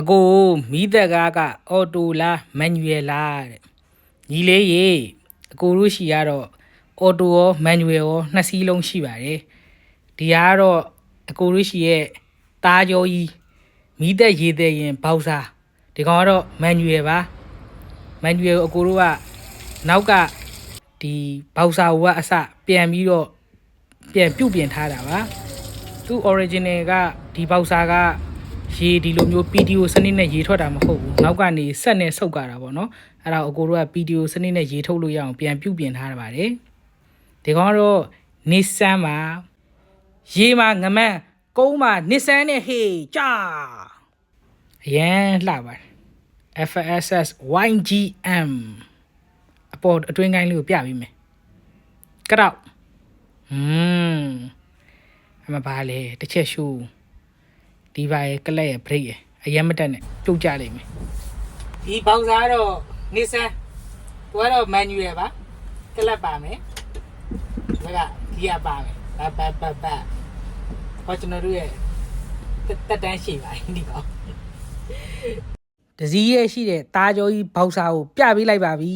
အကိုမီးသက်ကားကအော်တိုလားမန်နျူရယ်လားတဲ့ညီလေးရေအကိုတို့ရှိရတော့အော်တိုရောမန်နျူရယ်ရောနှစ်စီးလုံးရှိပါတယ်ဒီကတော့အကိုတို့ရှိရဲ့တားကြောကြီးမီးသက်ရေသက်ရင်ဘောက်စားဒီကောင်ကတော့မန်နျူရယ်ပါမန်နျူရယ်ကိုအကိုတို့ကနောက်ကဒီဘောက်စားဟိုကအစပြန်ပြီးတော့ပြန်ပြုတ်ပြင်ထားတာပါသူ original ကဒီဘောက်စားက ရေဒီလိုမျိုး PDO စနစ်နဲ့ရေထွက်တာမဟုတ်ဘူးနောက်ကနေဆက်နဲ့ဆုပ်ကြတာပေါ့နော်အဲ့ဒါကိုအကိုတို့က PDO စနစ်နဲ့ရေထုတ်လို့ရအောင်ပြန်ပြုပြင်ထားရပါတယ်ဒီကောင်ကတော့ Nissan မှာရေမှာငမန်းကုန်းမှာ Nissan နဲ့ဟေးကြာအရန်လှပါတယ် FSS YGM အပေါ်အတွင်းကိုင်းလေးကိုပြပေးမယ်ကတော့อืมအမပါလေတစ်ချက်ရှူ ဒီပါရဲ့ကလက်ရဲ့ break ရဲ့အရင်မတက်နဲ့ပြုတ်ကြလိမ့်မယ်ဒီဘောက်စားတော့နေဆန်သူကတော့ manual ပါကလက်ပါမယ်ဒါကဒီကပါမယ်ဘတ်ဘတ်ဘတ်ဘတ်ဟောကျွန်တော်တို့ရဲ့တက်တက်တန်းရှိပါဒီကောင်တစည်းရဲ့ရှိတဲ့တားကြောကြီးဘောက်စားကိုပြပေးလိုက်ပါပြီ